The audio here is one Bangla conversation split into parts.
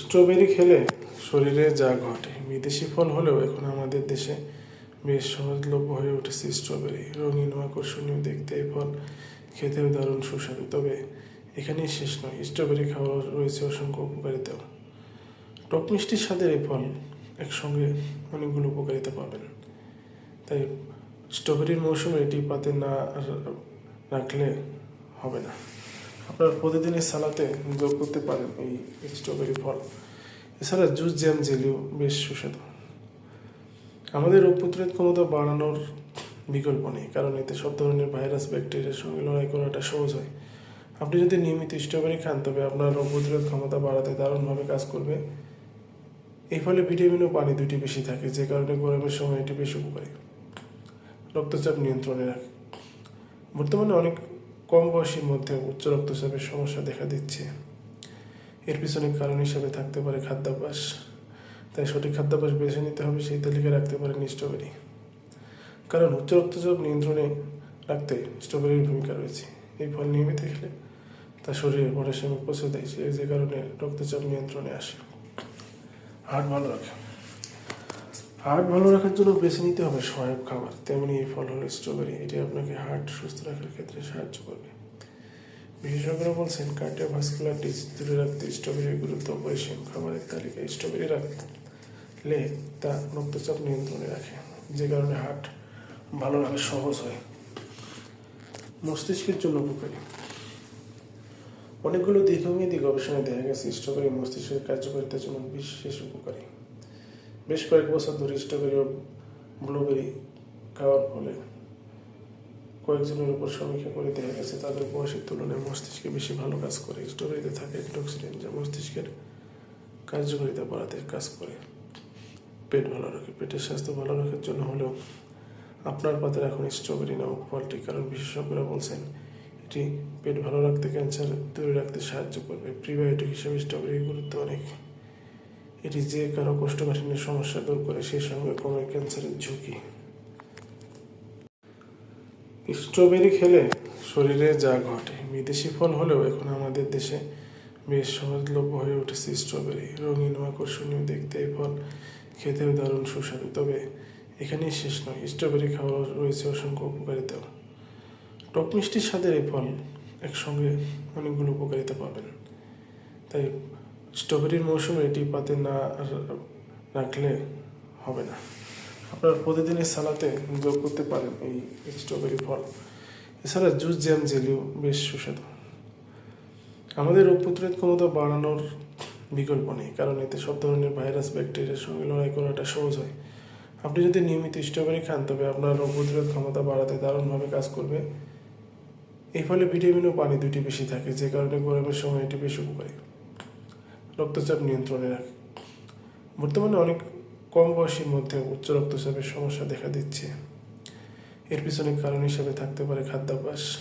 স্ট্রবেরি খেলে শরীরে যা ঘটে। বিদেশি ফল হলেও এখন আমাদের দেশে বেশ সহজলভ্য হয়ে উঠেছে স্ট্রবেরি। রঙিন আকর্ষণীয় দেখতে এই ফল খেতেও দারুণ সুস্বাদু। তবে এখানেই শেষ নয়, স্ট্রবেরি খাওয়ার রয়েছে অসংখ্য উপকারিতাও। টক মিষ্টির স্বাদের এই ফল একসঙ্গে অনেকগুলো উপকারিতা পাবেন। তাই স্ট্রবেরির মৌসুমে এটি পাতে না রাখলে হবে না। আপনার প্রতিদিনের সালাতে যোগ করতে পারেন এই স্ট্রবেরি ফল। এছাড়া জুস, জ্যাম, জেলিও বেশ সুস্বাদু। আমাদের রোগ প্রতিরোধ ক্ষমতা বাড়ানোর বিকল্প নেই, কারণ এতে সব ধরনের ভাইরাস ব্যাকটেরিয়ার সঙ্গে লড়াই করাটা সহজ হয়। আপনি যদি নিয়মিত স্ট্রবেরি খান, তবে আপনার রোগ প্রতিরোধ ক্ষমতা বাড়াতে দারুণভাবে কাজ করবে। এই ফলে ভিটামিন ও পানি দুটি বেশি থাকে, যে কারণে গরমের সময় এটি বেশ উপকারী। রক্তচাপ নিয়ন্ত্রণে রাখে। বর্তমানে অনেক কম বয়সীর মধ্যে উচ্চ রক্তচাপের সমস্যা দেখা দিচ্ছে। এর পিছনে কারণ হিসেবে থাকতে পারে খাদ্যাভ্যাস। তাই সঠিক খাদ্যাভ্যাস বেছে নিতে হবে, সেই তালিকায় রাখতে পারেন স্ট্রবেরি। কারণ উচ্চ রক্তচাপ নিয়ন্ত্রণে রাখতে স্ট্রবেরির ভূমিকা রয়েছে। এই ফল নিয়মিত খেলে তা শরীরে পটাশিয়াম পৌঁছে দেয় যে কারণে রক্তচাপ নিয়ন্ত্রণে আসে। হার্ট ভালো রাখে। হার্ট ভালো রাখার জন্য বেছে নিতে হবে সহায়ক খাবার। তেমনি এই ফল হলো স্ট্রবেরি এটি আপনাকে হার্ট সুস্থ রাখার ক্ষেত্রে সাহায্য করবে। বিশেষজ্ঞরা বলছেন, কার্ডিওভাস্কুলার ডিজিজ দূরে রাখতে স্ট্রবেরির গুরুত্ব অপরিসীম খাবারের তালিকায় স্ট্রবেরি রাখলে তা রক্তচাপ নিয়ন্ত্রণে রাখে, যে কারণে হার্ট ভালো রাখা সহজ হয়। মস্তিষ্কের জন্য উপকারী। অনেকগুলো দীর্ঘমেয়াদী গবেষণায় দেখা গেছে স্ট্রবেরি মস্তিষ্কের কার্যকারিতার জন্য বিশেষ উপকারী। বেশ কয়েক বছর ধরে স্ট্রবেরি ও ব্লুবেরি খাওয়ার ফলে কয়েকজনের উপর সমীক্ষা করে দেখা গেছে, তাদের বয়সের তুলনায় মস্তিষ্কে বেশি ভালো কাজ করে। স্ট্রবেরিতে থাকে অ্যান্টিঅক্সিডেন্ট যা মস্তিষ্কের কার্যকারিতা বাড়াতে কাজ করে। পেট ভালো রাখে। পেটের স্বাস্থ্য ভালো রাখার জন্য হলেও আপনার পাতে রাখুন স্ট্রবেরি নামক ফলটি কারণ বিশেষজ্ঞরা বলছেন, এটি পেট ভালো রাখতে ক্যান্সার দূরে রাখতে সাহায্য করবে। প্রিবায়োটিক হিসেবে স্ট্রবেরির গুরুত্ব অনেক। এটি যে কারও কোষ্ঠকাঠিন্যের সমস্যা দূর করে, সেই সঙ্গে কমে ক্যান্সারের ঝুঁকি। স্ট্রবেরি খেলে শরীরে যা ঘটে, বিদেশি ফল হলেও এখন আমাদের দেশে বেশ সহজলভ্য হয়ে উঠেছে স্ট্রবেরি। রঙিন ও আকর্ষণীয় দেখতে এই ফল খেতেও দারুণ সুস্বাদু, তবে এখানেই শেষ নয়, স্ট্রবেরি খাওয়ার রয়েছে অসংখ্য উপকারিতাও। টক মিষ্টির স্বাদের এই ফল একসঙ্গে অনেকগুলো উপকারিতা পাবেন। তাই স্ট্রবেরির মৌসুমে এটি পাতে না রাখলে হবে না। আপনার প্রতিদিনের সালাতে যোগ করতে পারেন এই স্ট্রবেরি ফল। এছাড়া জুস, জ্যাম, জেলিও বেশ সুস্বাদু। আমাদের রোগ প্রতিরোধ ক্ষমতা বাড়ানোর বিকল্প নেই, কারণ এতে সব ধরনের ভাইরাস ব্যাকটেরিয়ার সঙ্গে লড়াই করাটা সহজ হয়। আপনি যদি নিয়মিত স্ট্রবেরি খান, তবে আপনার রোগ প্রতিরোধ ক্ষমতা বাড়াতে দারুণভাবে কাজ করবে। এই ফলে ভিটামিন ও পানি দুটি বেশি থাকে, যে কারণে গরমের সময় এটি বেশ উপকারী। রক্তচাপ নিয়ন্ত্রণে রাখে। বর্তমানে অনেক কম বয়সীর মধ্যে উচ্চ রক্তচাপের সমস্যা দেখা দিচ্ছে। এর পিছনে কারণ হিসেবে থাকতে পারে খাদ্যাভ্যাস।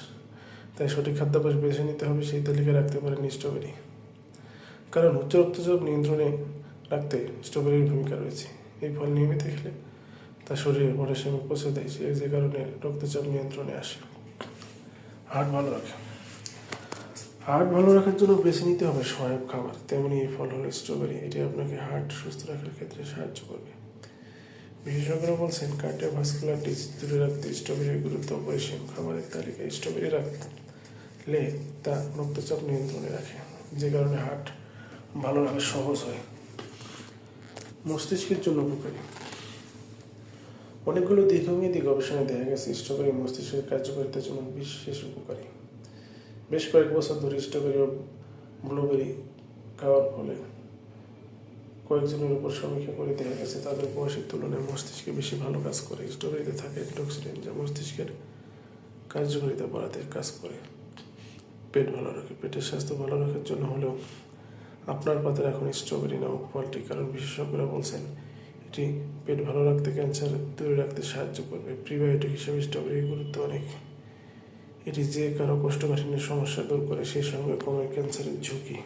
তাই সঠিক খাদ্যাভ্যাস বেছে নিতে হবে, সেই তালিকায় রাখতে পারেন স্ট্রবেরি। কারণ উচ্চ রক্তচাপ নিয়ন্ত্রণে রাখতে স্ট্রবেরির ভূমিকা রয়েছে। এই ফল নিয়মিত খেলে তা শরীরে পটাশিয়াম পৌঁছে দেয় যে কারণে রক্তচাপ নিয়ন্ত্রণে আসে। হার্ট ভালো রাখে। হার্ট ভালো রাখার জন্য বেছে নিতে হবে সহায়ক খাবার। তেমনি এই ফল হলো স্ট্রবেরি এটি আপনাকে হার্ট সুস্থ রাখার ক্ষেত্রে সাহায্য করবে। বিশেষজ্ঞরা বলছেন কার্ডিওভাস্কুলার ডিজিজ দূরে রাখতে স্ট্রবেরির গুরুত্ব অপরিসীম। খাবারের তালিকায় স্ট্রবেরি রাখলে তা রক্তচাপ নিয়ন্ত্রণে রাখে, যে কারণে হার্ট ভালো রাখা সহজ হয়। মস্তিষ্কের জন্য উপকারী। অনেকগুলো দীর্ঘমেয়াদী গবেষণায় দেখা গেছে স্ট্রবেরি মস্তিষ্কের কার্যকারিতার জন্য বিশেষ উপকারী। বেশ কয়েক বছর ধরে স্ট্রবেরি ও ব্লুবেরি খাওয়ার ফলে কয়েকজনের উপর সমীক্ষা করে দেখা গেছে, তাদের বয়সের তুলনায় মস্তিষ্কে বেশি ভালো কাজ করে। স্ট্রবেরিতে থাকে অ্যান্টিঅক্সিডেন্ট যা মস্তিষ্কের কার্যকারিতা বাড়াতে কাজ করে। পেট ভালো রাখে। পেটের স্বাস্থ্য ভালো রাখার জন্য হলেও আপনার পাতে রাখুন স্ট্রবেরি নামক ফলটি, কারণ বিশেষজ্ঞরা বলছেন, এটি পেট ভালো রাখতে ক্যান্সার দূরে রাখতে সাহায্য করবে। প্রিবায়োটিক হিসেবে স্ট্রবেরির গুরুত্ব অনেক। এটি যে কারও কোষ্ঠকাঠিন্যের সমস্যা দূর করে সেই সঙ্গে কমে ক্যান্সারের ঝুঁকি।